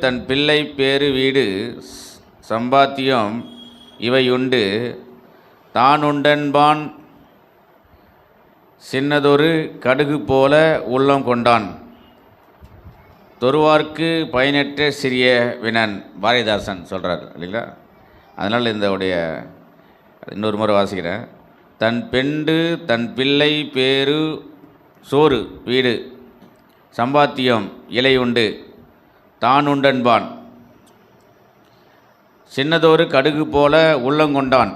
தன் பிள்ளை பேறு வீடு சம்பாத்தியம் இவையுண்டு. தானுண்டன்பான் சின்னதொரு கடுகு போல உள்ளம் கொண்டான். தொருவார்க்கு பயனற்ற சிறிய வினன் பாரதிதாசன் சொல்கிறார் இல்லைங்களா? அதனால் இந்த உடைய இன்னொரு முறை வாசிக்கிறேன். தன் பெண்டு தன் பிள்ளை பேரு சோறு வீடு சம்பாத்தியம் இலை உண்டு தான் உண்டன்பான். சின்னதொரு கடுகு போல உள்ளங்கொண்டான்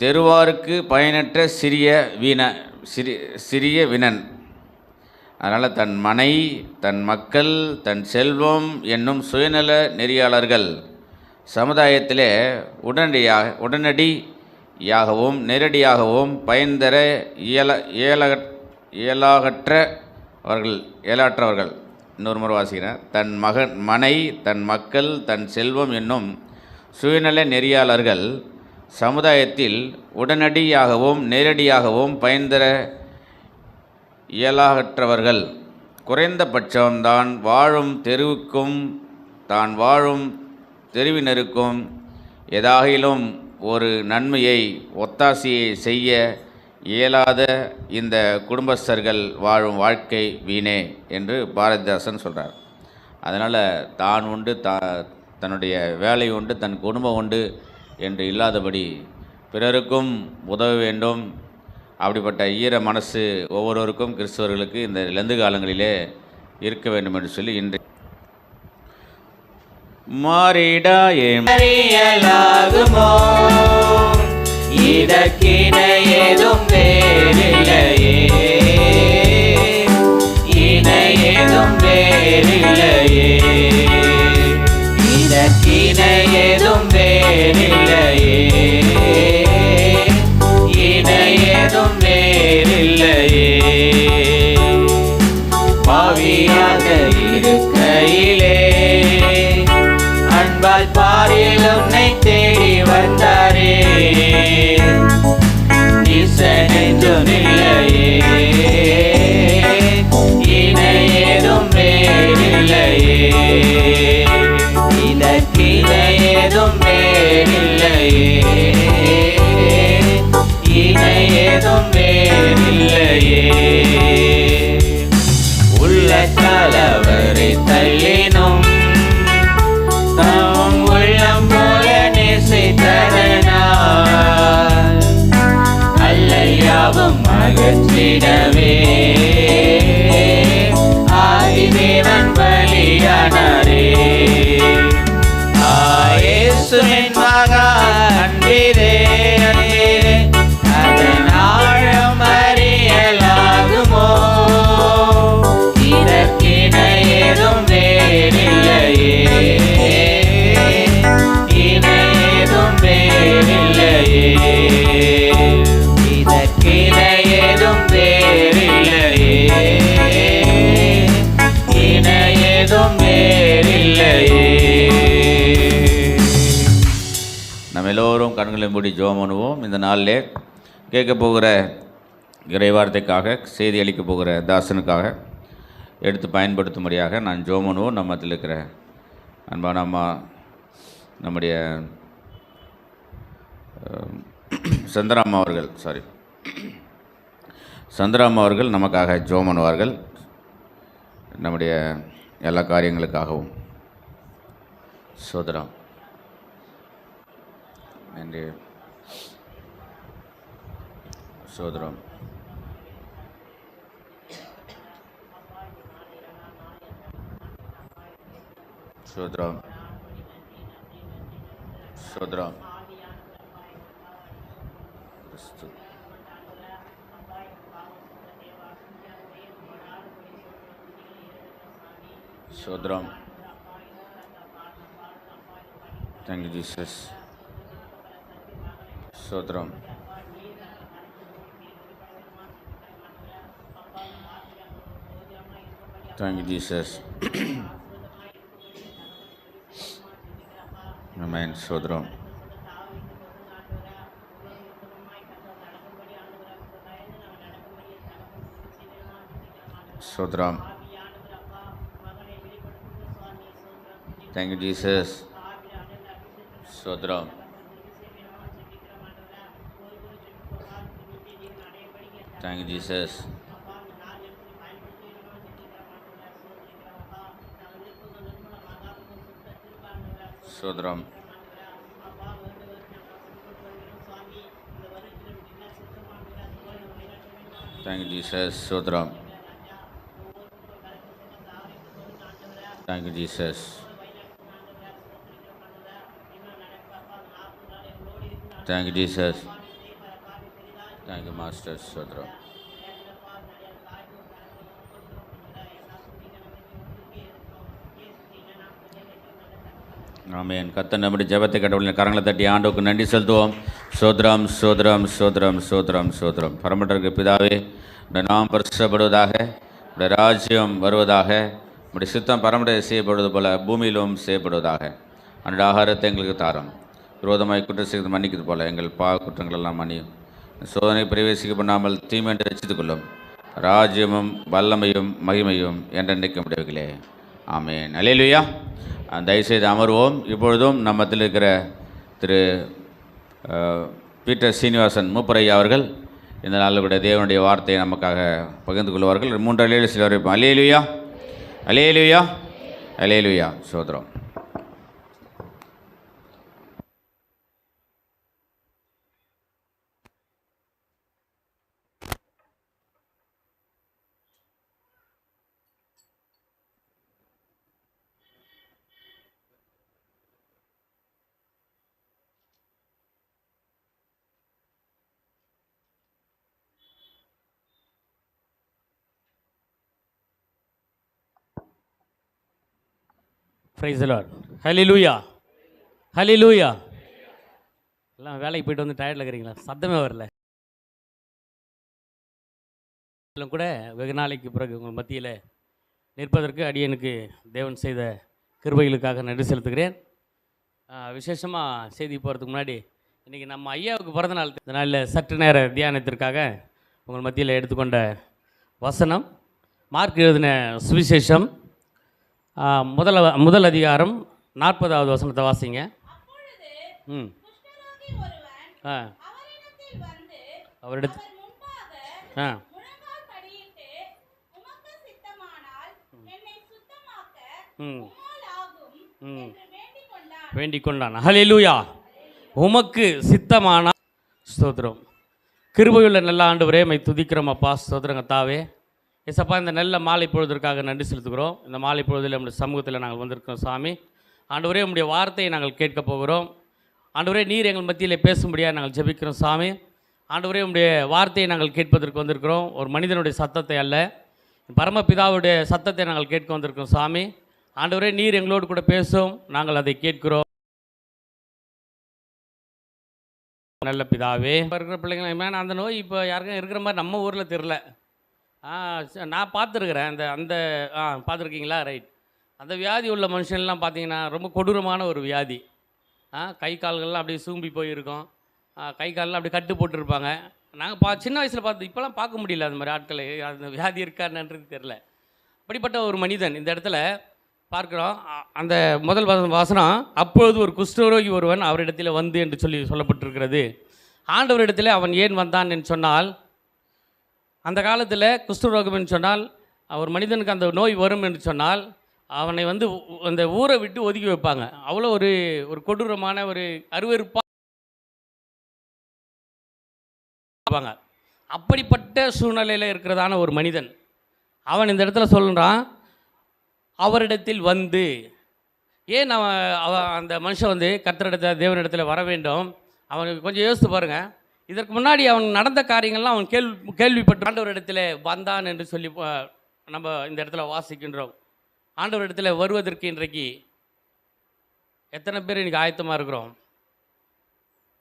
தெருவாருக்கு பயனற்ற சிறிய வீண சிறி சிறிய வினன். அதனால் தன் மனை தன் மக்கள் தன் செல்வம் என்னும் சுயநல நெறியாளர்கள் சமுதாயத்திலே உடனடியாக உடனடியாகவும் நேரடியாகவும் பயன்தர இயல இயல இயலாகற்றவர்கள் இயலாற்றவர்கள். இன்னொரு முறை வாசிக்கிறேன். தன் மகன் மனை தன் மக்கள் தன் செல்வம் என்னும் சுயநல நெறியாளர்கள் சமுதாயத்தில் உடனடியாகவும் நேரடியாகவும் பயன்தர இயலாகற்றவர்கள். குறைந்தபட்சம் தான் வாழும் தெருவுக்கும் தான் வாழும் தெருவினருக்கும் ஏதாகிலும் ஒரு நன்மையை ஒத்தாசையை செய்ய இயலாத இந்த குடும்பஸ்தர்கள் வாழும் வாழ்க்கை வீணே என்று பாரதிதாசன் சொல்கிறார் அதனால் தான் உண்டு தா தன்னுடைய வேலை உண்டு தன் குடும்பம் உண்டு என்று இல்லாதபடி பிறருக்கும் உதவ வேண்டும். அப்படிப்பட்ட ஈர மனசு ஒவ்வொருவருக்கும் கிறிஸ்தவர்களுக்கு இந்த லெந்து காலங்களிலே இருக்க வேண்டும் என்று சொல்லி இன்று மாறிடாயே அறியலாகுமோ இதற்கின ஏதும் வேறில்லையே. இணை ஏதும் வேறில்லையே. இதற்கின ஏதும் வேறில்லையே. இணை ஏதும் வேறில்லையே. பாவியாக இருக்கையிலே அன்பால் பாரில் உன்னை தே வந்தாரே. நீசனென்றும் இல்லையே இணை வேறில்லையே இதற்கிணை வேறில்லையே இணை ஏதும் வேறில்லையே அல்லையாவும் அகற்றிடவே ஆதிதேவன் பலியானாரே. ஆயேசுவின் மகா அன்பிதே அன்பிதே அதன் ஆழம் அறியலாகுமோ? இதற்கின ஏதும் வேறில்லையே. இணை ஏதும் வேறில்லையே. எல்லோரும் கண்களை மூடி ஜோம் பண்ணுவோம். இந்த நாளிலே கேட்க போகிற இறைவார்த்தைக்காக செய்தி அளிக்க போகிற தாசனுக்காக எடுத்து பயன்படுத்தும்படியாக நான் ஜோம் பண்ணுவோம். நம்ம அதில் இருக்கிற அன்பான அம்மா நம்முடைய சந்திராம்மா அவர்கள் சாரி சந்திராம்மா அவர்கள் நமக்காக ஜோம் பண்ணுவார்கள். நம்முடைய எல்லா காரியங்களுக்காகவும். சோதரம் நன்றி சோதரம் சோதரம் சோதரம் கிறிஸ்து சோதரம் தேங்க்யூ ஜீசஸ் சோதரம் தேங்க்யூ ஜீசஸ் அமேன் சோதரம் சோதரம் தேங்க்யூ ஜீசஸ் சோத்ரம் தேங்க்யூ Thank Jesus. సోదరం thank Jesus సోదరం thank Jesus thank Jesus master சோத்ரம் amen கத்த நம்முடைய ஜெபத்தை கடவுளின் கரங்களை தட்டி ஆண்டுக்கு நன்றி செலுத்துவோம் சோத்ரம் சோத்ரம் சோத்ரம் சோத்ரம் சோத்ரம் பரமட்டருக்கு பிதாவே உடைய நாம் பரிசப்படுவதாக உடைய ராஜ்யம் வருவதாக உடைய சித்தம் பரமடைய செய்யப்படுவது போல பூமியிலும் செய்யப்படுவதாக அன்றைய ஆகாரத்தை எங்களுக்கு தாரம் விரோதமாய் குற்றம் செய்து மன்னிக்கிறது போல எங்கள் பா குற்றங்கள் எல்லாம் மன்னியும் சோதனை பிரவேசிக்கப்படாமல் தீமென்று ரசித்துக் கொள்ளும். ராஜ்யமும் வல்லமையும் மகிமையும் என்ற நினைக்க முடியவில்லை ஆமேன் அலையலுயா தயவுசெய்து அமர்வோம். இப்பொழுதும் நம்மத்தில் இருக்கிற திரு பீட்டர் சீனிவாசன் மூப்பரையா அவர்கள் இந்த நாளில் கூட தேவனுடைய வார்த்தையை நமக்காக பகிர்ந்து கொள்வார்கள். மூன்று அலையில சில வரைப்போம் அலையலுயா அலையலுயா அலையலுயா சோதரம். ப்ரைஸ் லார்ட் ஹலி லூயா எல்லாம் வேலைக்கு போயிட்டு வந்து டயர்டில் இருக்கிறீங்களா? சத்தமே வரல. கூட வெகு நாளைக்கு பிறகு உங்கள் மத்தியில் நிற்பதற்கு அடியனுக்கு தேவன் செய்த கிருபைகளுக்காக நன்றி செலுத்துகிறேன். விசேஷமாக செய்தி போகிறதுக்கு முன்னாடி இன்றைக்கி நம்ம ஐயாவுக்கு பிறந்த நாள். இந்த நாளில் சற்று நேர தியானத்திற்காக உங்கள் மத்தியில் எடுத்துக்கொண்ட வசனம் மார்க் எழுதின சுவிசேஷம். முதல் முதல் அதிகாரம் நாற்பதாவது வசனத்தை வாசிங்க. ம். ஆ. அவரிடத்து ஆ. ம். ம். வேண்டிக் கொண்டான் ஹalleluya. உமக்கு சித்தமான ஸ்தோத்திரம். கிருபையுள்ள நல்ல ஆண்டவரே மை துதிக்கிறோம் அப்பா ஸ்தோத்திரம் கத்தாவே. எசப்பா இந்த நல்ல மாலை பொழுதற்காக நன்றி செலுத்துகிறோம். இந்த மாலை பொழுதில் நம்முடைய சமூகத்தில் நாங்கள் வந்திருக்கோம் சாமி. ஆண்டவரே உம்முடைய வார்த்தையை நாங்கள் கேட்க போகிறோம். ஆண்டவரே நீர் எங்கள் மத்தியில் பேசும்படியாக நாங்கள் ஜெபிக்கிறோம் சாமி. ஆண்டவரே உம்முடைய வார்த்தையை நாங்கள் கேட்பதற்கு வந்திருக்கிறோம். ஒரு மனிதனுடைய சத்தத்தை அல்ல பரமபிதாவுடைய சத்தத்தை நாங்கள் கேட்க வந்திருக்கோம் சாமி. ஆண்டவரே நீர் எங்களோடு கூட பேசும் நாங்கள் அதை கேட்கிறோம். நல்ல பிதாவே. இப்போ இருக்கிற பிள்ளைங்க அந்த நோய் இப்போ யாருக்கும் இருக்கிற மாதிரி நம்ம ஊரில் தெரில நான் பார்த்துருக்குறேன். அந்த அந்த ஆ பார்த்துருக்கீங்களா? ரைட். அந்த வியாதி உள்ள மனுஷன்லாம் பார்த்தீங்கன்னா ரொம்ப கொடூரமான ஒரு வியாதி. ஆ கை கால்கள்லாம் அப்படியே சூம்பி போயிருக்கும். கை கால்லாம் அப்படியே கட்டு போட்டிருப்பாங்க. நாங்கள் பா சின்ன வயசில் பார்த்து இப்போலாம் பார்க்க முடியல அந்த மாதிரி ஆட்களை. அந்த வியாதி இருக்கான்றது தெரில அப்படிப்பட்ட ஒரு மனிதன் இந்த இடத்துல பார்க்கிறோம். அந்த முதல் வாசனம் அப்பொழுது ஒரு குஷ்டரோகி ஒருவன் அவரிடத்தில் வந்து என்று சொல்லி சொல்லப்பட்டிருக்கிறது. ஆண்டவரிடத்தில் அவன் ஏன் வந்தான் என்று சொன்னால் அந்த காலத்தில் குஷ்டரோகம் என்று சொன்னால் ஒரு மனிதனுக்கு அந்த நோய் வரும் என்று சொன்னால் அவனை வந்து அந்த ஊரை விட்டு ஒதுக்கி வைப்பாங்க. அவ்வளோ ஒரு ஒரு கொடூரமான ஒரு அருவறுப்பாங்க அப்படிப்பட்ட சூழ்நிலையில் இருக்கிறதான ஒரு மனிதன் அவன் இந்த இடத்துல சொல்கிறான் அவரிடத்தில் வந்து ஏன் அவன் அவன் அந்த மனுஷன் வந்து கர்த்தரிடத்தில் தேவனிடத்தில் வர வேண்டும்? அவனுக்கு கொஞ்சம் யோசித்து பாருங்கள் இதற்கு முன்னாடி அவன் நடந்த காரியங்கள்லாம் அவன் கேள்வி கேள்விப்பட்டு இடத்துல வந்தான் என்று சொல்லி நம்ம இந்த இடத்துல வாசிக்கின்றோம். ஆண்டவர் இடத்துல வருவதற்கு இன்றைக்கு எத்தனை பேர் இன்றைக்கி ஆயத்தமாக இருக்கிறோம்?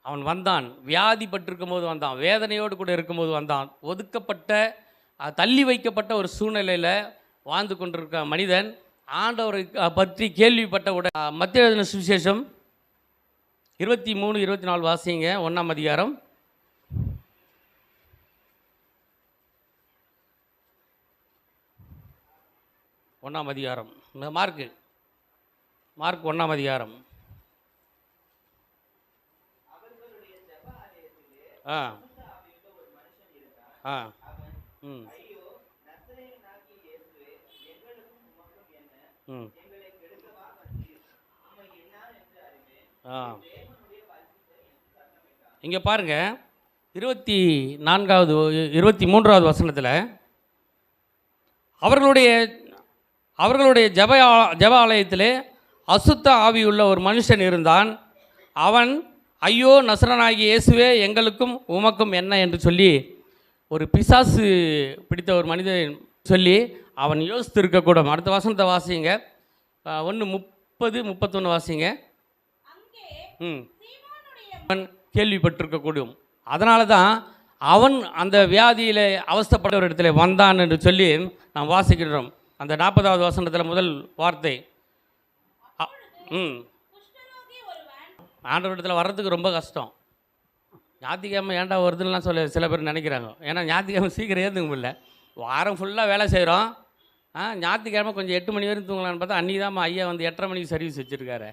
அவன் வந்தான் வியாதிப்பட்டிருக்கும் போது வந்தான் வேதனையோடு கூட இருக்கும்போது வந்தான். ஒதுக்கப்பட்ட தள்ளி வைக்கப்பட்ட ஒரு சூழ்நிலையில் வாழ்ந்து கொண்டிருக்க மனிதன் ஆண்டவரை பற்றி கேள்விப்பட்ட உடனே மத்திய சுவிசேஷம் இருபத்தி மூணு இருபத்தி நாலு வாசிங்க ஒன்றாம் அதிகாரம். ஒன்றாம் அதிகாரம். இந்த மார்க்கு மார்க் ஒன்றாம் அதிகாரம். ஆ. ஆ. ம். ம். ஆ. இங்கே பாருங்க. இருபத்தி நான்காவது இருபத்தி மூன்றாவது வசனத்தில் அவர்களுடைய அவர்களுடைய ஜப ஜப ஆலயத்திலே அசுத்த ஆவியுள்ள ஒரு மனுஷன் இருந்தான். அவன் ஐயோ நசரனாகிய இயேசுவே எங்களுக்கும் உமக்கும் என்ன? என்று சொல்லி ஒரு பிசாசு பிடித்த ஒரு மனிதன் சொல்லி அவன் யோசித்து இருக்கக்கூடும் அடுத்த வசனத்தை வாசிங்க. ஒன்று முப்பது முப்பத்தொன்று வாசிங்க. ம். அவன் கேள்விப்பட்டிருக்கக்கூடும். அதனால தான் அவன் அந்த வியாதியில் அவஸ்தைப்பட்ட ஒரு இடத்துல வந்தான் என்று சொல்லி நாம் வாசிக்கின்றோம். அந்த நாற்பதாவது வசனத்தில் முதல் வார்த்தை. அ- ம். ஆண்டவரிடத்தில் வர்றதுக்கு ரொம்ப கஷ்டம். ஞாயிற்றுக்கிழமை ஏன்டா வருதுன்னுலாம் சொல்ல சில பேர் நினைக்கிறாங்க. ஏன்னா ஞாயிற்றுக்கிழமை சீக்கிரம் ஏற்றுக்க முடியல வாரம் ஃபுல்லாக வேலை செய்கிறோம் ஆ ஞாயிற்றுக்கிழமை கொஞ்சம் எட்டு மணி வரைக்கும் தூங்கலான்னு பார்த்தா அன்றைக்கி தான் ஐயா வந்து எட்டரை மணிக்கு சர்வீஸ் வச்சுருக்காரு.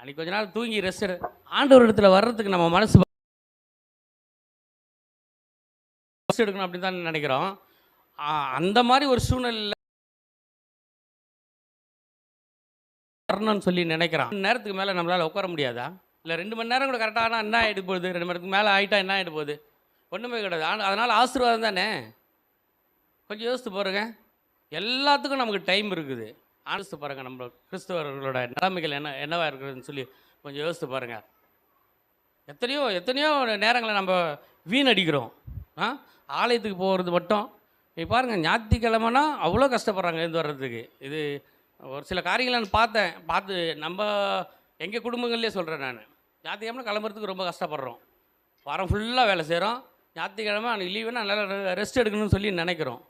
அன்றைக்கி கொஞ்ச நாள் தூங்கி ரெஸ்ட் ஆண்டவர் இடத்துல வர்றதுக்கு நம்ம மனசு ரெஸ்ட் எடுக்கணும் அப்படின்னு தான் நினைக்கிறோம். அந்த மாதிரி ஒரு சூழ்நிலையில் வரணும்னு சொல்லி நினைக்கிறான். நேரத்துக்கு மேலே நம்மளால் உட்கார முடியாதா? இல்லை ரெண்டு மணி நேரம் கூட கரெக்டாக ஆனால் என்ன ஆகிட்டு போகுது? ரெண்டு மணி நேரத்துக்கு மேலே ஆகிட்டா என்ன ஆகிட்டு போகுது? ஒன்றுமே கிடையாது. ஆனால் அதனால் ஆசீர்வாதம் தானே? கொஞ்சம் யோசித்து பாருங்க. எல்லாத்துக்கும் நமக்கு டைம் இருக்குது. ஆலோசித்து பாருங்கள் நம்ம கிறிஸ்தவர்களோட நிலைமைகள் என்ன என்னவா இருக்குதுன்னு சொல்லி கொஞ்சம் யோசித்து பாருங்கள் எத்தனையோ எத்தனையோ நேரங்களை நம்ம வீணடிக்கிறோம். ஆ? ஆலயத்துக்கு போகிறது மட்டும். நீ பாருங்கள் ஞாயிற்றுக்கிழமைனா அவ்வளோ கஷ்டப்படுறாங்க எழுந்து வர்றதுக்கு. இது ஒரு சில காரியங்களை நான் பார்த்தேன். பார்த்து நம்ம எங்கள் குடும்பங்கள்லேயே சொல்கிறேன் நான். ஞாயிற்றுக்கிழமை கிளம்புறதுக்கு ரொம்ப கஷ்டப்படுறோம். வாரம் ஃபுல்லாக வேலை செய்கிறோம் ஞாயிற்றுக்கிழமை அன்றைக்கி லீவுனா நல்லா ரெஸ்ட் எடுக்கணும்னு சொல்லி நினைக்கிறோம்.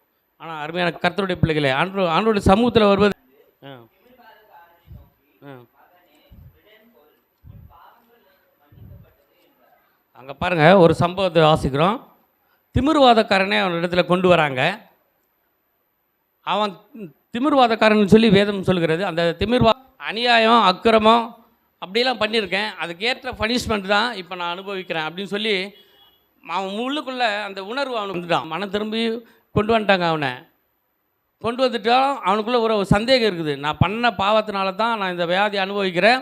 ஆனால் அருமையான கர்த்தருடைய பிள்ளைகளே ஆண்டு ஆண்டோடைய சமூகத்தில் வருவது ஆ. ஆ. அங்கே பாருங்கள் ஒரு சம்பவத்தை வாசிக்கிறோம். திமிர்வாதக்காரனே அவன் இடத்துல கொண்டு வராங்க. அவன் திமிர்வாதக்காரன் சொல்லி வேதம் சொல்கிறது. அந்த திமிர்வா அநியாயம் அக்கிரமம் அப்படிலாம் பண்ணியிருக்கேன். அதுக்கேற்ற பனிஷ்மெண்ட் தான் இப்போ நான் அனுபவிக்கிறேன் அப்படின்னு சொல்லி அவன் உள்ளுக்குள்ளே அந்த உணர்வு அவனுக்கு வந்துட்டான். மனம் திரும்பி கொண்டு வந்துட்டாங்க அவனை. கொண்டு வந்துட்டாலும் அவனுக்குள்ளே ஒரு சந்தேகம் இருக்குது. நான் பண்ண பாவத்தினால தான் நான் இந்த வியாதி அனுபவிக்கிறேன்.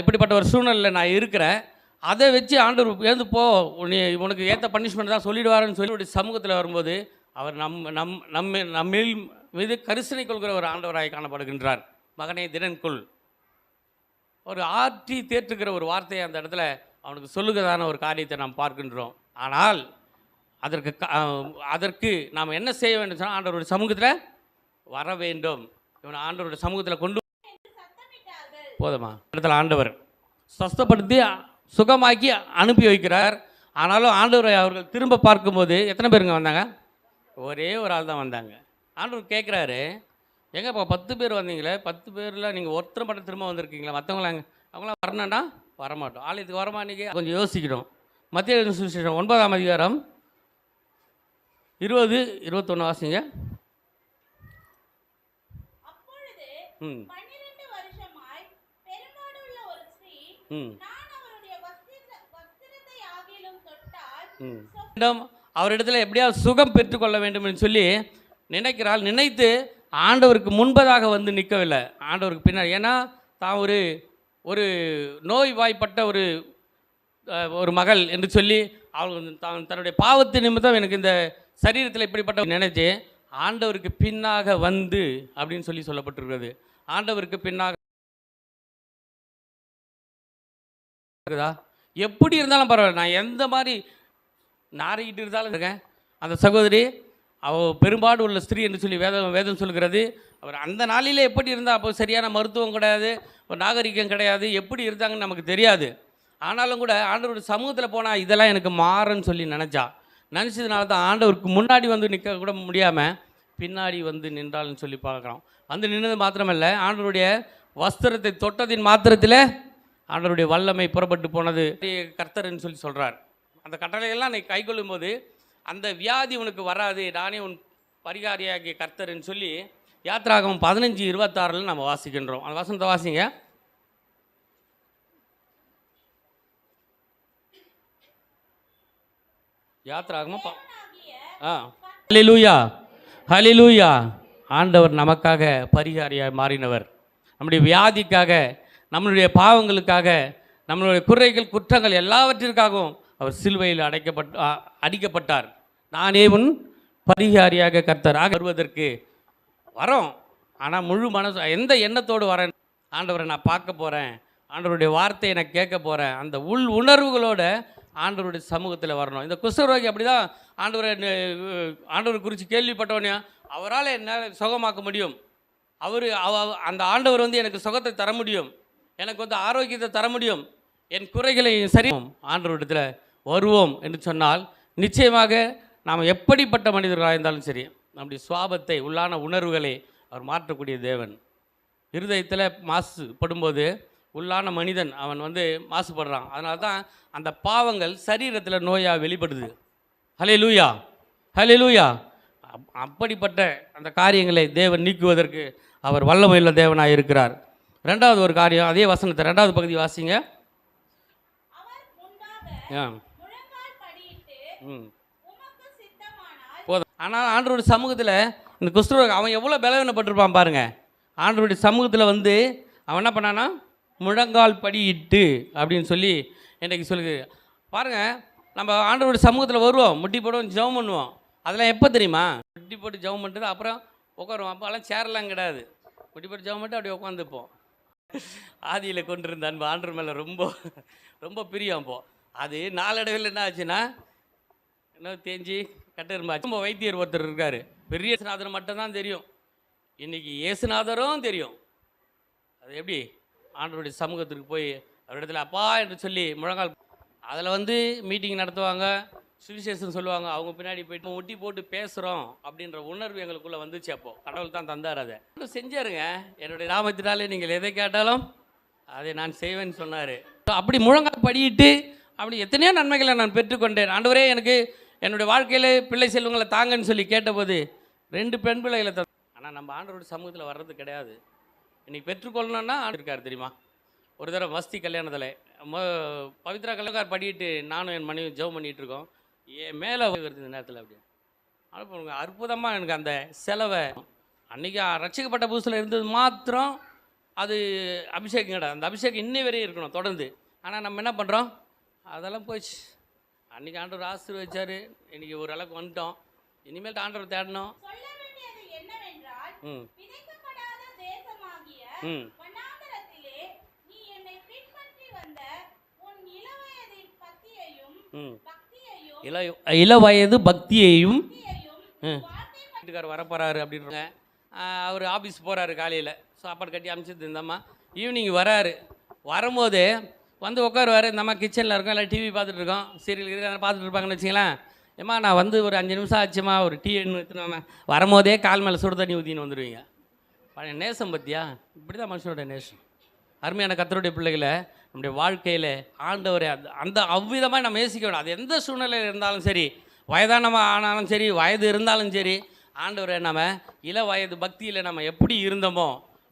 இப்படிப்பட்ட ஒரு சூழ்நிலையில் நான் இருக்கிறேன். அதை வச்சு ஆண்டவர் எழுந்து போ உனி உனக்கு ஏற்ற பனிஷ்மெண்ட் தான் சொல்லிடுவாருன்னு சொல்லி சமூகத்தில் வரும்போது அவர் நம் நம் நம்ம நம்மில் மீது கரிசனை கொள்கிற ஒரு ஆண்டவராய் காணப்படுகின்றார். மகனே தினன்குள் ஒரு ஆற்றி தேற்றுகிற ஒரு வார்த்தையை அந்த இடத்துல அவனுக்கு சொல்லுகிறதான ஒரு காரியத்தை நாம் பார்க்கின்றோம். ஆனால் அதற்கு அதற்கு நாம் என்ன செய்ய வேண்டும் சொன்னால் ஆண்டவருடைய சமூகத்தில் வர வேண்டும். இவனை ஆண்டவருடைய சமூகத்தில் கொண்டு போதுமா? இடத்துல ஆண்டவர் ஸ்வஸ்தப்படுத்தி சுகமாக்கி அனுப்பி வைக்கிறார். ஆனாலும் ஆண்டவரை அவர்கள் திரும்ப பார்க்கும்போது எத்தனை பேருங்க வந்தாங்க? ஒரே ஒரு ஆள் தான் வந்தாங்க. ஆண்டவர் கேட்குறாரு எங்க இப்போ பத்து பேர் வந்தீங்களே? பத்து பேரில் நீங்கள் ஒருத்தர் மட்டும் திரும்ப வந்திருக்கீங்களா? மற்றவங்களாம் அவங்களாம் வரணும்னா வரமாட்டோம். ஆலயத்துக்கு வரமா இன்றைக்கி கொஞ்சம் யோசிக்கணும். மத்திய சுவிசேஷம் ஒன்பதாம் அதிகாரம் இருபது இருபத்தொன்று வாசிங்க. ம். அவரிடத்துல எப்படியாவது சுகம் பெற்றுக்கொள்ள வேண்டும் என்று சொல்லி நினைக்கிறாள் நினைத்து ஆண்டவருக்கு முன்பதாக வந்து நிற்கவில்லை ஆண்டவருக்கு பின்னாடி. ஏன்னா தான் ஒரு ஒரு நோய் வாய்ப்பட்ட ஒரு ஒரு மகள் என்று சொல்லி அவள் தான் தன்னுடைய பாவத்து நிமித்தம் எனக்கு இந்த சரீரத்தில் இப்படிப்பட்ட நினைச்சு ஆண்டவருக்கு பின்னாக வந்து அப்படின்னு சொல்லி சொல்லப்பட்டிருக்கிறது. ஆண்டவருக்கு பின்னாக எப்படி இருந்தாலும் பரவாயில்ல. நான் எந்த மாதிரி நாரிக்கிட்டு இருந்தாலும் இருக்கேன். அந்த சகோதரி அவள் பெரும்பாடு உள்ள ஸ்திரீ என்று சொல்லி வேதம் வேதம் சொல்கிறது. அவர் அந்த நாளிலே எப்படி இருந்தால் அப்போ சரியான மருத்துவம் கிடையாது ஒரு நாகரிகம் கிடையாது எப்படி இருந்தாங்கன்னு நமக்கு தெரியாது. ஆனாலும் கூட ஆண்டவருடைய சமூகத்தில் போனால் இதெல்லாம் எனக்கு மாறுன்னு சொல்லி நினச்சா. நினச்சதுனால தான் ஆண்டவருக்கு முன்னாடி வந்து நிற்க கூட முடியாமல் பின்னாடி வந்து நின்றாள்னு சொல்லி பார்க்குறோம். வந்து நின்னது மாத்திரமல்ல ஆண்டவருடைய வஸ்திரத்தை தொட்டதின் மாத்திரத்தில் ஆண்டவருடைய வல்லமை புறப்பட்டு போனது. கர்த்தர்ன்னு சொல்லி சொல்கிறார் அந்த கட்டளையெல்லாம் நீ கைக்கொள்ளும் போது அந்த வியாதி உனக்கு வராது நானே உன் பரிகாரியாகிய கர்த்தர்ன்னு சொல்லி யாத்ராகம் பதினஞ்சு இருபத்தாறில் நம்ம வாசிக்கின்றோம். அந்த வசனத்தை வாசிங்க. யாத்ராகமாக ஆ. ஹலிலூயா ஹலிலூயா ஆண்டவர் நமக்காக பரிகாரியாக மாறினவர். நம்முடைய வியாதிக்காக நம்மளுடைய பாவங்களுக்காக நம்மளுடைய குறைகள் குற்றங்கள் எல்லாவற்றிற்காகவும் அவர் சிலுவையில் அடைக்கப்பட் அடிக்கப்பட்டார். நானே உன் பரிகாரியாக கர்த்தராக வருவதற்கு வரோம். ஆனால் முழு மனசு எந்த எண்ணத்தோடு வரேன்? ஆண்டவரை நான் பார்க்க போகிறேன் ஆண்டவருடைய வார்த்தையை நான் கேட்க போகிறேன் அந்த உள் உணர்வுகளோட ஆண்டவருடைய சமூகத்தில் வரணும். இந்த குஷ்டரோகி அப்படி தான் ஆண்டவரை ஆண்டவர் ஆண்டவரை குறித்து கேள்விப்பட்டோன்னே அவரால் என்ன சுகமாக்க முடியும்? அவர் அவ அந்த ஆண்டவர் வந்து எனக்கு சுகத்தை தர முடியும். எனக்கு வந்து ஆரோக்கியத்தை தர முடியும். என் குறைகளை சரி ஆண்டவரிடத்தில் வருவோம் என்று சொன்னால் நிச்சயமாக நாம் எப்படிப்பட்ட மனிதர்களாக இருந்தாலும் சரி நம்முடைய சுவாபத்தை உள்ளான உணர்வுகளை அவர் மாற்றக்கூடிய தேவன். இருதயத்தில் மாசுபடும்போது உள்ளான மனிதன் அவன் வந்து மாசுபடுறான் அதனால தான் அந்த பாவங்கள் சரீரத்தில் நோயாக வெளிப்படுது. ஹலே லூயா ஹலே லூயா அப்படிப்பட்ட அந்த காரியங்களை தேவன் நீக்குவதற்கு அவர் வல்லமையுள்ள தேவனாக இருக்கிறார். ரெண்டாவது ஒரு காரியம் அதே வசனத்தை ரெண்டாவது பகுதி வாசிங்க. ஆ. ம். ஆனால் ஆண்டவருடைய சமூகத்தில் இந்த குஷ்டரோக அவன் எவ்வளோ பலவீனப்பட்டிருப்பான் பாருங்கள் ஆண்டவருடைய சமூகத்தில் வந்து அவன் என்ன பண்ணானா முழங்கால் படியிட்டு அப்படின்னு சொல்லி இன்றைக்கு சொல்லுது. பாருங்க நம்ம ஆண்டவருடைய சமூகத்தில் வருவோம் முட்டி போடுவோம் ஜெபம் பண்ணுவோம். அதெல்லாம் எப்போ தெரியுமா? முட்டி போட்டு ஜெபம் பண்ணுறது அப்புறம் உட்காருவோம். அப்போல்லாம் சேர்லாம் கிடையாது. முட்டி போட்டு ஜெபம் பண்ணிட்டு அப்படியே உட்காந்துப்போம். ஆதியில் கொண்டு இருந்த அன்பு ஆண்டர் மேலே ரொம்ப ரொம்ப பிரியம் அப்போ. அது நாளடைவில் என்ன ஆச்சுன்னா என்ன தேஞ்சி கட்டெரும்பாச்சு. நம்ம வைத்தியர் ஒருத்தர் இருக்கார். பெரிய இயேசுநாதர் மட்டும்தான் தெரியும். இன்னைக்கு இயேசுநாதரும் தெரியும். அது எப்படி? ஆண்டவருடைய சமூகத்திற்கு போய் அவரிடத்துல அப்பா என்று சொல்லி முழங்கால் அதில் வந்து மீட்டிங் நடத்துவாங்க. சுவிசேஷன் சொல்லுவாங்க. அவங்க பின்னாடி போயிட்டு ஒட்டி போட்டு பேசுகிறோம் அப்படின்ற உணர்வு எங்களுக்குள்ளே வந்துச்சு அப்போ. கடவுள் தான் தந்தார் அதை. செஞ்சாருங்க. என்னுடைய நாமத்தினாலே நீங்கள் எதை கேட்டாலும் அதை நான் செய்வேன்னு சொன்னார். அப்படி முழங்கால் படியிட்டு அப்படி எத்தனையோ நன்மைகளை நான் பெற்றுக்கொண்டேன். ஆண்டவரே எனக்கு என்னுடைய வாழ்க்கையில் பிள்ளை செல்வங்களை தாங்கன்னு சொல்லி கேட்டபோது ரெண்டு பெண் பிள்ளைகளை தந்த ஆனால் நம்ம ஆண்டோட சமூகத்தில் வர்றது கிடையாது. இன்றைக்கி பெற்றுக்கொள்ளணும்னா இருக்கார் தெரியுமா? ஒரு தடவை மஸ்தி கல்யாணத்தில் மொ பவித்ரா கல்யாணக்கார் படிக்கிட்டு நானும் என் மனைவி ஜெபம் பண்ணிகிட்டு இருக்கோம். ஏ மேலே வருது இந்த நேரத்தில் அப்படி. அனுப்புங்க அற்புதமாக எனக்கு அந்த செலவை அன்றைக்கி ரட்சிக்கப்பட்ட புதுசில் இருந்தது மாத்திரம் அது அபிஷேகம் கிடையாது. அந்த அபிஷேகம் இன்னி வரையும் இருக்கணும் தொடர்ந்து. ஆனால் நம்ம என்ன பண்ணுறோம் அதெல்லாம் போச்சு அன்றைக்கி ஆண்டவர் ஆசீர்வதிச்சார். இன்றைக்கி ஒரு அளவுக்கு வந்துட்டோம். இனிமேல் ஆண்டவர் தேடணும். ம். ம். பக்தியையும் இள இளவயது பக்தியையும் வீட்டுக்கார் வரப்போறாரு அப்படின்றாங்க அவர் ஆஃபீஸ் போகிறாரு காலையில். சாப்பாடு கட்டி அனுப்பிச்சது இந்தம்மா ஈவினிங் வராரு. வரும்போது வந்து உட்காருவார். இந்த அம்மா கிச்சனில் இருக்கோம். இல்லை டிவி பார்த்துட்டு இருக்கோம். சீரியல் கீரியல் பார்த்துட்டு இருப்பாங்கன்னு வச்சிங்களேன் ஏம்மா நான் வந்து ஒரு அஞ்சு நிமிஷம் ஆச்சுமா ஒரு டீ எடுத்துன்னு வரும்போதே கால் மேலே சுடு தண்ணி ஊற்றின்னு வந்துடுவீங்க பழைய நேசம் பற்றியா இப்படி தான் மனுஷனோட நேசம். அருமையான கத்தருடைய பிள்ளைகளை நம்முடைய வாழ்க்கையில் ஆண்டவரை அந்த அந்த அவ்விதமாக நம்ம நேசிக்க வேணும் அது எந்த சூழ்நிலையில் இருந்தாலும் சரி வயதானவ ஆனாலும் சரி வயது இருந்தாலும் சரி ஆண்டவரை நம்ம இள வயது பக்தியில் நம்ம எப்படி இருந்தோமோ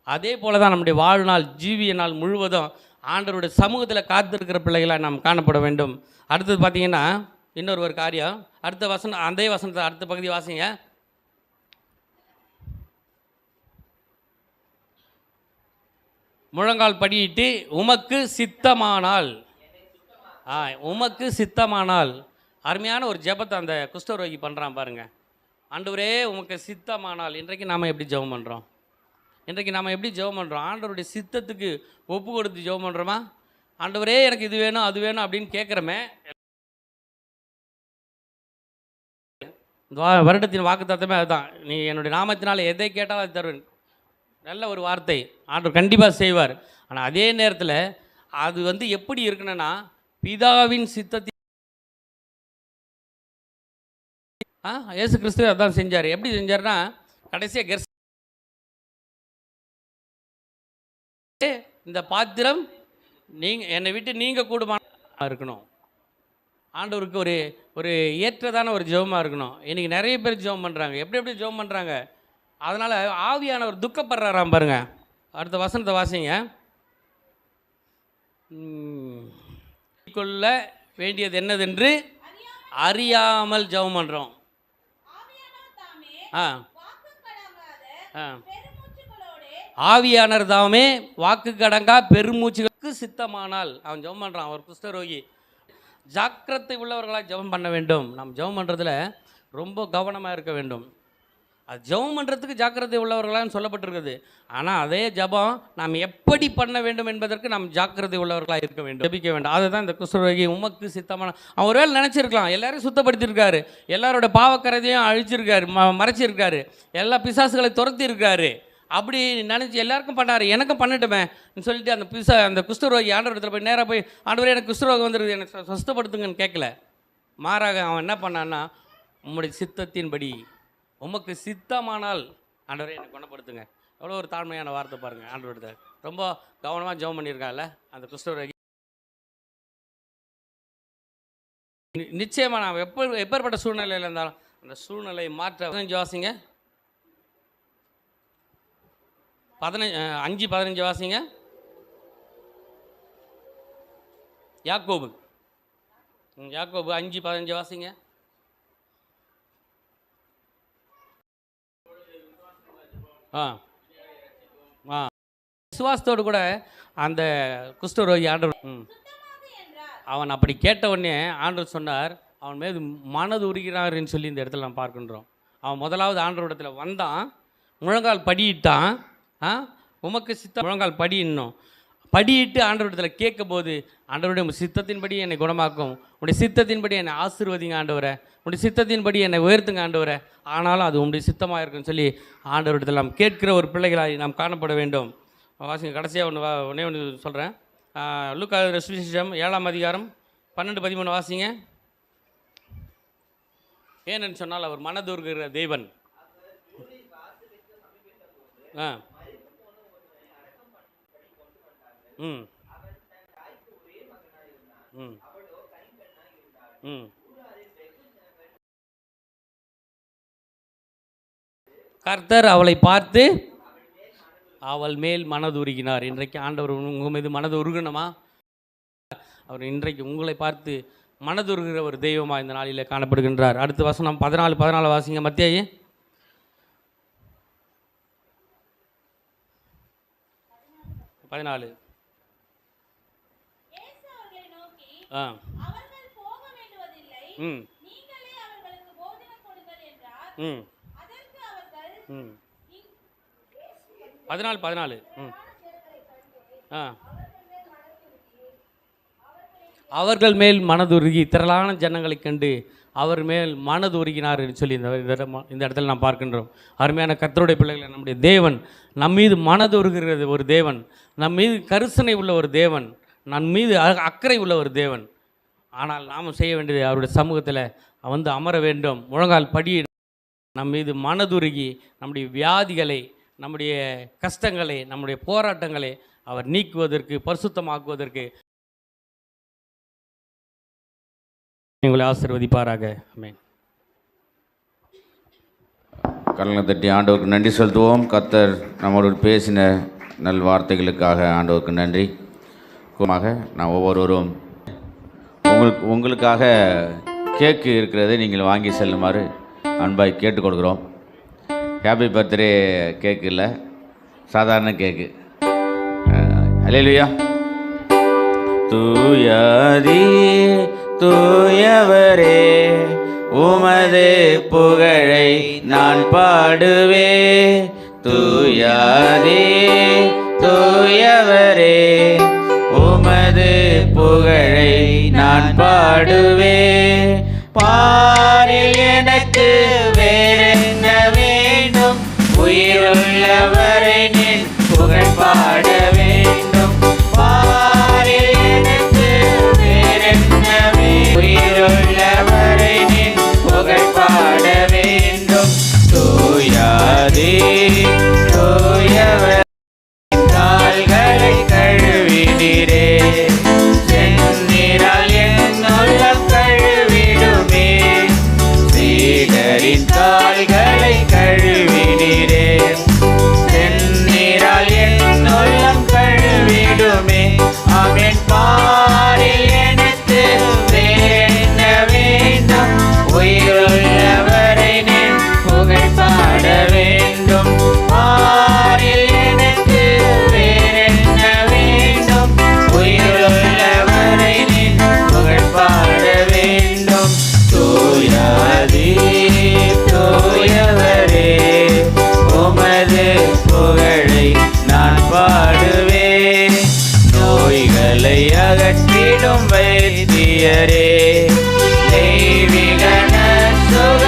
அதே போல தான் நம்முடைய வாழ்நாள் ஜீவிய நாள் முழுவதும் ஆண்டவருடைய சமூகத்தில் காத்திருக்கிற பிள்ளைகளாக நாம் காணப்பட வேண்டும். அடுத்தது பார்த்தீங்கன்னா இன்னொரு ஒரு காரியம். அடுத்த வசனம் அதே வசனத்தை அடுத்த பகுதி வாசிங்க. முழங்கால் படியிட்டு உமக்கு சித்தமானால். ஆ உமக்கு சித்தமானால். அருமையான ஒரு ஜெபத்தை அந்த குஷ்டரோகி பண்ணுறான் பாருங்கள் ஆண்டவரே உமக்கு சித்தமானால். இன்றைக்கு நாம் எப்படி ஜெபம் பண்ணுறோம் இன்றைக்கு நாம் எப்படி ஜெபம் பண்ணுறோம் ஆண்டவருடைய சித்தத்துக்கு ஒப்பு கொடுத்து ஜெபம் பண்ணுறோமா ஆண்டவரே எனக்கு இது வேணும் அது வேணும் அப்படின்னு கேட்குறமே வருடத்தின் வாக்கு தத்தமே அதுதான். நீ என்னுடைய நாமத்தினால் எதை கேட்டாலும் அது தருவேன். நல்ல ஒரு வார்த்தை. ஆண்டவர் கண்டிப்பாக செய்வார். ஆனால் அதே நேரத்தில் அது வந்து எப்படி இருக்கணும்னா பிதாவின் சித்தத்தை ஆ இயேசு கிறிஸ்து அதான் செஞ்சார். எப்படி செஞ்சார்னா கடைசியாக கெர்ஸ் இந்த பாத்திரம் நீங்கள் என்னை விட்டு நீங்கள் கூடுமா இருக்கணும். ஆண்டவருக்கு ஒரு ஒரு ஏற்றதான ஒரு ஜெபமாக இருக்கணும். இன்றைக்கி நிறைய பேர் ஜெபம் பண்ணுறாங்க எப்படி எப்படி ஜெபம் பண்ணுறாங்க அதனால் ஆவியானவர் துக்கப்படுறாராம் பாருங்க. அடுத்த வசனத்தை வாசிங்க. கொள்ள வேண்டியது என்னதென்று? அறியாமல் ஜெபம் பண்ணுறோம் ஆ. ஆ. ஆவியானர் தாமே வாக்கு கடங்கா பெருமூச்சுகளுக்கு சித்தமானால். அவன் ஜெபம் பண்ணுறான் ஒரு குஷ்டரோகி. ஜாக்கிரதை உள்ளவர்களாக ஜெபம் பண்ண வேண்டும். நாம் ஜெபம் பண்ணுறதுல ரொம்ப கவனமாக இருக்க வேண்டும். அது ஜெபம் பண்ணுறதுக்கு ஜாக்கிரதை உள்ளவர்களான்னு சொல்லப்பட்டிருக்குது. ஆனால் அதே ஜெபம் நாம் எப்படி பண்ண வேண்டும் என்பதற்கு நாம் ஜாக்கிரதை உள்ளவர்களாக இருக்க வேண்டும். ஜபிக்க வேண்டும். அதுதான் இந்த குஷ்டரோகி உமக்கு சித்தமான அவன் ஒருவேளை நினச்சிருக்கலாம். எல்லாரையும் சுத்தப்படுத்தியிருக்காரு. எல்லாரோட பாவக்கரதையும் அழிச்சிருக்காரு ம மறைச்சிருக்காரு. எல்லா பிசாசுகளை துரத்தியிருக்காரு. அப்படி நினச்சி எல்லாருக்கும் பண்ணார். எனக்கும் பண்ணட்டுமே. சொல்லிட்டு அந்த புதுசாக அந்த குஷ்டரோகி ஆண்டவரத்தில் போய் நேராக போய் ஆண்டவர் எனக்கு குஷ்டரோகம் வந்துருது எனக்கு சு- கேட்கல மாறாக அவன் என்ன பண்ணான்னா உம்முடைய சித்தத்தின்படி உமக்கு சித்தமானால் ஆண்டவரே என்னை குணப்படுத்துங்க. எவ்வளோ ஒரு தாழ்மையான வார்த்தை பாருங்கள் ஆண்டவரத்தில் ரொம்ப கவனமாக ஜெபம் பண்ணியிருக்காங்கல்ல அந்த குஷ்டரோகி. நிச்சயமாக நான் எப்போ எப்பேற்பட்ட சூழ்நிலையில் இருந்தாலும் அந்த சூழ்நிலையை மாற்ற ஜோசிங்க வாசிங்க பதினஞ்சு அஞ்சு பதினஞ்சு வாசிங்க. யாக்கோபு. யாக்கோபு அஞ்சு பதினஞ்சு வாசிங்க. ஆ. ஆ. விசுவாசத்தோடு கூட அந்த குஷ்டரோகி ஆண்டவர் ம். அவன் அப்படி கேட்ட உடனே ஆண்டவர் சொன்னார் அவன் மீது மனது உருகிறாருன்னு சொல்லி இந்த இடத்துல நாம் பார்க்கின்றோம். அவன் முதலாவது ஆண்டவரிடத்தில் வந்தான் முழங்கால் படியிட்டான். ஆ? உமக்கு சித்த முழங்கால் இன்னும். படியிட்டு ஆண்டவரிடத்தில் கேட்கும்போது ஆண்டவருடைய சித்தத்தின்படி என்னை குணமாக்கும். உடைய சித்தத்தின்படி என்னை ஆசீர்வதிங்க ஆண்டவரை. உடைய சித்தத்தின்படி என்னை உயர்த்துங்க ஆண்டவரை. ஆனாலும் அது உடைய சித்தமாக இருக்குன்னு சொல்லி ஆண்டவரிடத்தில் நாம் கேட்கிற ஒரு பிள்ளைகளாய் நாம் காணப்பட வேண்டும். வாசிங்க கடைசியாக ஒன்று ஒன்றே ஒன்று சொல்கிறேன் லுக்கா சுவிசேஷம் ஏழாம் அதிகாரம் பன்னெண்டு பதிமூணு வாசிங்க. ஏனென்னு சொன்னால் அவர் மனதுருகிற தேவன். ஆ. ம். ம். ம். கர்த்தர் அவளை பார்த்து அவள் மேல் மனது உருகினார். இன்றைக்கு ஆண்டவர் உங்கள் மீது மனது உருகணுமா? அவர் இன்றைக்கு உங்களை பார்த்து மனதுருகிற ஒரு தெய்வமாக இந்த நாளில் காணப்படுகின்றார். அடுத்த வசனம் பதினாலு பதினாலு வாசிங்க மத்தியாயி பதினாலு இயேசு அவர்களை நோக்கி ஆ. ம். ம். ம். பதினாலு பதினாலு. ம். ஆ. அவர்கள் மேல் மனதுருகி திரளான ஜனங்களைக் கண்டு அவர் மேல் மனதுருகினார் என்று சொல்லி இந்த இந்த இடத்துல நாம் பார்க்கின்றோம். அருமையான கர்த்தருடைய பிள்ளைகளை நம்முடைய தேவன் நம் மீது மனதுருகிறது ஒரு தேவன் நம் மீது கருசனை உள்ள ஒரு தேவன். நான் மீது அ- அக்கறை உள்ள ஒரு தேவன். ஆனால் நாம் செய்ய வேண்டியது அவருடைய சமூகத்தில் வந்து அமர வேண்டும். முழங்கால் படி நம் மீது மனதுருகி நம்முடைய வியாதிகளை நம்முடைய கஷ்டங்களை நம்முடைய போராட்டங்களை அவர் நீக்குவதற்கு பரிசுத்தமாக்குவதற்கு உங்களை ஆசீர்வதிப்பாராக. ஆமென். கரங்களை தட்டி ஆண்டவருக்கு நன்றி செலுத்துவோம். கத்தர் நம்மளோடு பேசின நல் வார்த்தைகளுக்காக ஆண்டவருக்கு நன்றி. குமாக நான் ஒவ்வொருவரும் உங்களுக்கு உங்களுக்காக கேக்கு இருக்கிறதை நீங்கள் வாங்கி செல்லுமாறு அன்பாய் கேட்டு கொடுக்குறோம் ஹாப்பி பர்த்டே கேக்கு இல்லை சாதாரண கேக்கு. அலையிலையா தூயாதி தூயவரே உமது புகழை நான் பாடுவே. தூயாதே தூயவரே. புகழை நான் பாடுவே பாரில் எனக்கு வேறென்ன வேண்டும்? உயிருள்ளவர் இருளை அகற்றிடும் வைத்தியரே. தெய்வீகன சுக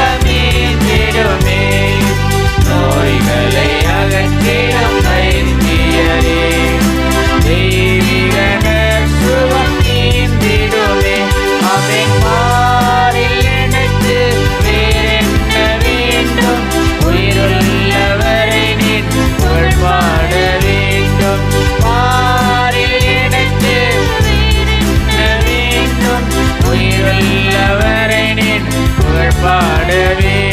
Mary.